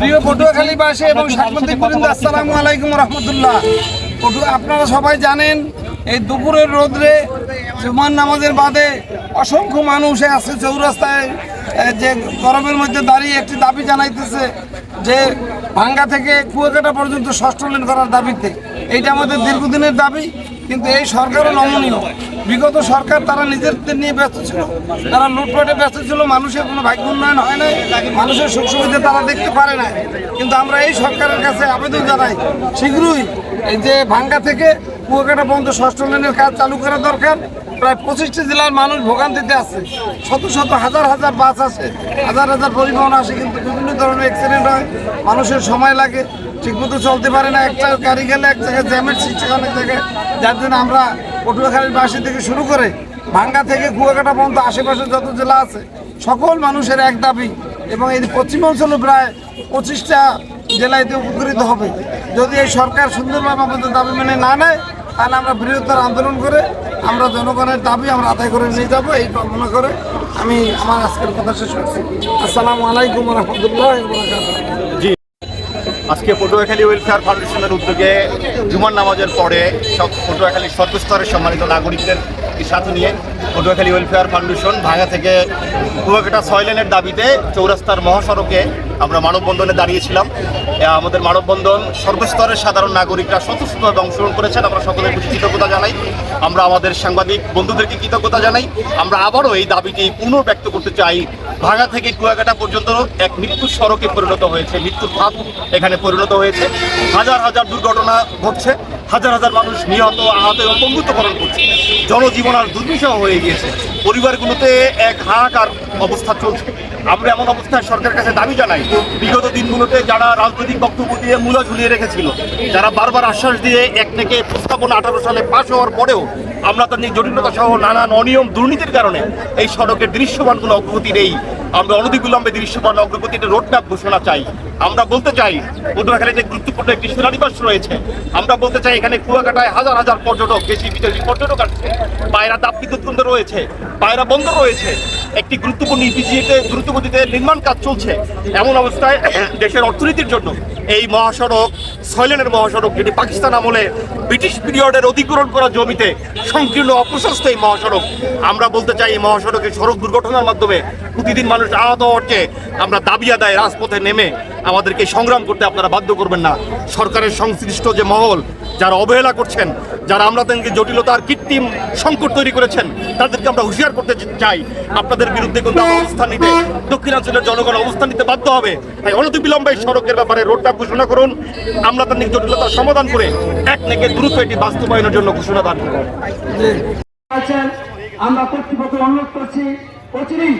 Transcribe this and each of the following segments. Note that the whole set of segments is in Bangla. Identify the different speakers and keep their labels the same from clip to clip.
Speaker 1: প্রিয় পটুয়াখালীবাসী এবং বৃন্দ আসসালামু আলাইকুম রহমতুল্লাহ। পটু আপনারা সবাই জানেন এই দুপুরের রোদ্রে জুমার নামাজের বাদে অসংখ্য মানুষ আছে চৌরাস্তায় যে গরমের মধ্যে দাঁড়িয়ে একটি দাবি জানাইতেছে যে ভাঙ্গা থেকে কুয়াকাটা পর্যন্ত ষষ্ঠ লেন করার দাবিতে। এইটা আমাদের দীর্ঘদিনের দাবি, কিন্তু এই সরকারও নমনীয়। বিগত সরকার তারা নিজেদের নিয়ে ব্যস্ত ছিল। তারা লুটপাটে ব্যস্ত ছিল, মানুষের কোনো ভাগ্য উন্নয়ন হয় নাই, মানুষের সুখ সুবিধা তারা দেখতে পারে না কিন্তু আমরা এই সরকারের কাছে আবেদন জানাই, শীঘ্রই এই যে ভাঙ্গা থেকে কুয়াকাটা পর্যন্ত ষষ্ঠ লেনের কাজ চালু করা দরকার। প্রায় পঁচিশটি জেলার মানুষ ভোগান্তিতে আছে। শত শত হাজার হাজার বাস আসে হাজার হাজার পরিবহন আসে, কিন্তু বিভিন্ন ধরনের অ্যাক্সিডেন্ট হয়। মানুষের সময় লাগে। ঠিকমতো চলতে পারে না। একটা গাড়ি গেলে এক জায়গায় জ্যামের সৃষ্টি অনেক জায়গায়। যার জন্য আমরা পটুয়াখালীর বাসী থেকে শুরু করে ভাঙ্গা থেকে কুয়াকাটা পর্যন্ত আশেপাশে যত জেলা আছে, সকল মানুষের এক দাবি। এবং এই পশ্চিমাঞ্চলে প্রায় পঁচিশটা জেলায় উপকৃত হবে। যদি এই সরকার সুন্দরভাবে আমাদের দাবি মেনে না নেয় তাহলে আমরা বৃহত্তর আন্দোলন করে আমরা জনগণের দাবি আমরা আদায় করে নিয়ে যাব, এই কামনা করে আমি আমার আজকের কথা শেষ করছি। আসসালামু আলাইকুম রহমতুল্লাহ
Speaker 2: আজকে পটুয়াখালী ওয়েলফেয়ার ফাউন্ডেশনের উদ্যোগে জুমার নামাজের পরে সব পটুয়াখালী সর্বস্তরের সম্মানিত নাগরিকদের সাথে নিয়ে পটুয়াখালী ওয়েলফেয়ার ফাউন্ডেশন ভাঙা থেকে কুয়াকাটা ছয় লেনের দাবিতে চৌরাস্তার মহাসড়কে আমরা মানববন্ধনে দাঁড়িয়েছিলাম। আমাদের মানববন্ধন সর্বস্তরের সাধারণ নাগরিকরা স্বতঃস্ফূর্তভাবে অংশগ্রহণ করেছেন। আমরা সকলের প্রতি কৃতজ্ঞতা জানাই। আমরা আমাদের সাংবাদিক বন্ধুদেরকে কৃতজ্ঞতা জানাই। আমরা আবারও এই দাবিটি পুনর্ব্যক্ত করতে চাই। ভাঙা থেকে কুয়াকাটা পর্যন্ত এক মৃত্যুর সড়কে পরিণত হয়েছে। মৃত্যুর ফাঁদ এখানে পরিণত হয়েছে। হাজার হাজার দুর্ঘটনা ঘটছে। হাজার হাজার মানুষ নিহত, আহত এবং পঙ্গুত্বকরণ করছে। জনজীবন আর দুর্বিষহ হয়ে গিয়েছে। পরিবারগুলোতে এক হাহাকার অবস্থা চলছে। আমরা এমন অবস্থায় সরকারের কাছে দাবি জানাই, বিগত দিনগুলোতে যারা রাজনৈতিক বক্তব্য দিয়ে মূলা ঝুলিয়ে রেখেছিল, যারা বারবার আশ্বাস দিয়ে এক থেকে প্রস্তাবনা আঠারো সালে পাশ হওয়ার পরেও আমরা তাদের জটিলতা সহ নানান অনিয়ম, দুর্নীতির কারণে এই সড়কের দৃশ্যমান কোনো অগ্রগতি নেই। আমরা অনতিবিলম্বে দৃশ্যমান অগ্রগতির রোডম্যাপ ঘোষণা চাই। আমরা বলতে চাই পটুয়াখালীতে গুরুত্বপূর্ণ একটি সেনানিবাস রয়েছে। আমরা বলতে চাই, এখানে কুয়াকাটায় হাজার হাজার পর্যটক দেশি বিদেশি পর্যটক আসছে। পায়রা তাপ বিদ্যুৎ কেন্দ্র রয়েছে, পায়রা বন্ধ রয়েছে। একটি গুরুত্বপূর্ণ ইপিজিতে দ্রুতগতিতে নির্মাণ কাজ চলছে। এমন অবস্থায় দেশের অর্থনীতির জন্য এই মহাসড়ক ছয়লেনের মহাসড়ক যেটি পাকিস্তান আমলে ব্রিটিশ পিরিয়ডের অধিগ্রহণ করা জমিতে সংকীর্ণ অপ্রশস্ত এই মহাসড়ক। আমরা বলতে চাই এই মহাসড়কে সড়ক দুর্ঘটনার মাধ্যমে প্রতিদিন মানুষ আহত হচ্ছে আমরা দাবি আদায় রাজপথে নেমে আমাদেরকে সংগ্রাম করতে আপনারা বাধ্য করবেন না। সরকারের সংশ্লিষ্ট যে মহল, যারা অবহেলা করছেন, যারা আমাদেরকে জটিলতার কৃত্রিম সংকট তৈরি করেছেন, তাদেরকে আমরা হুঁশিয়ার করতে চাই। আপনাদের বিরুদ্ধে কিন্তু অবস্থান নিতে দক্ষিণাঞ্চলের জনগণ অবস্থান নিতে বাধ্য হবে। তাই অনতিবিলম্বে এই সড়কের ব্যাপারে রোডম্যাপ ঘোষণা করুন। আমরা তাদের জটিলতার সমাধান করে এক থেকে দ্রুত এটি বাস্তবায়নের জন্য ঘোষণা দান। করব
Speaker 3: আমরা কর্তৃপক্ষ অনুরোধ করছি অচিরেই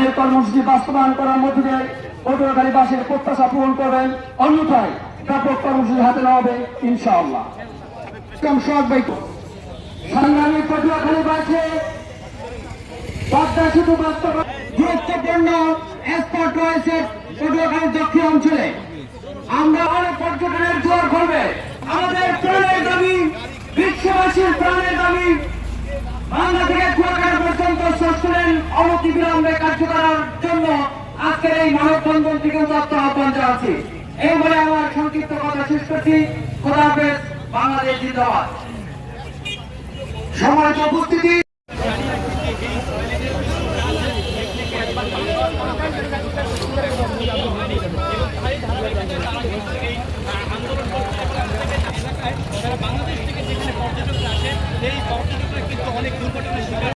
Speaker 3: এর কর্মসূচি বাস্তবায়ন করার মধ্যে দিয়ে পটুয়াখালীবাসীর প্রত্যাশা পূরণ করবেন, অন্যথায় ব্যাপক কর্মসূচি হাতে নেওয়া হবে, ইনশাআল্লাহ। সংগ্রামী পটুয়াখালীবাসী, পদ্মা সেতু বাস্তবায়ন গুরুত্বপূর্ণ স্পট রয়েছে পটুয়াখালীর দক্ষিণ অঞ্চলে। আমরা অনেক পর্যটনের জোর করবে আমাদের প্রাণের দাবি বিশ্ববাসীর প্রাণের দাবি। বাংলা থেকে কুয়াকার পর্যন্ত ষষ্ঠ অনতিবিলম্বে অনতি কার্য করার জন্য আজকের এই মানববন্ধন থেকে উদাত্ত আহ্বান জানাচ্ছি। এই বলে আমার সংক্ষিপ্ত কথা শেষ করছি। খোদা বাংলাদেশ জিন্দাবাদ। সময় উপস্থিতি।